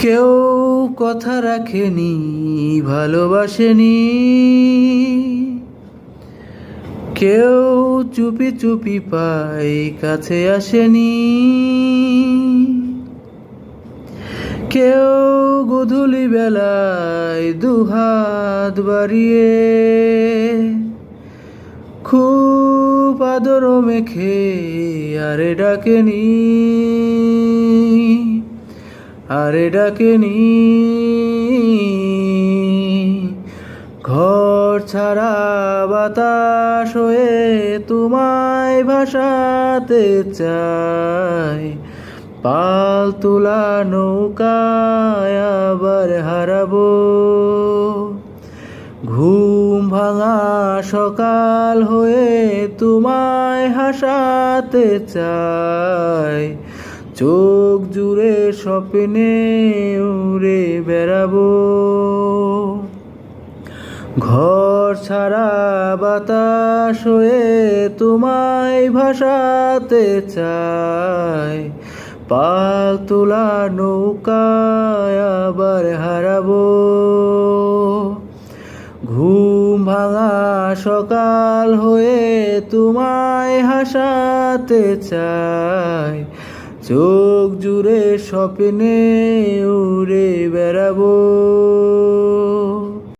কেউ কথা রাখেনি, ভালোবাসেনি। কেউ চুপি চুপি পাই কাছে আসেনি। কেউ গধূলি বেলায় দুহাত বাড়িয়ে খুব আদর মেখে আরে ডাকেনি। আরে ডাকেনি। ঘর ছাড়া বাতাস হয়ে তোমায় ভাসাতে চাই। পাল তোলা নৌকায় আবার হারাবো। ঘুম ভাঙা সকাল হয়ে তোমায় হাসাতে চাই। চোখ জুড়ে স্বপ্নে উড়ে বেড়াবো। ঘর ছাড়া বাতাস হয়ে তোমায় ভাসাতে চাই। পাল তোলা নৌকায় আবার হারাবো। ঘুম ভাঙা সকাল হয়ে তোমায় হাসাতে চাই। চোখ জুড়ে স্বপ্নে উড়ে বেড়াবো।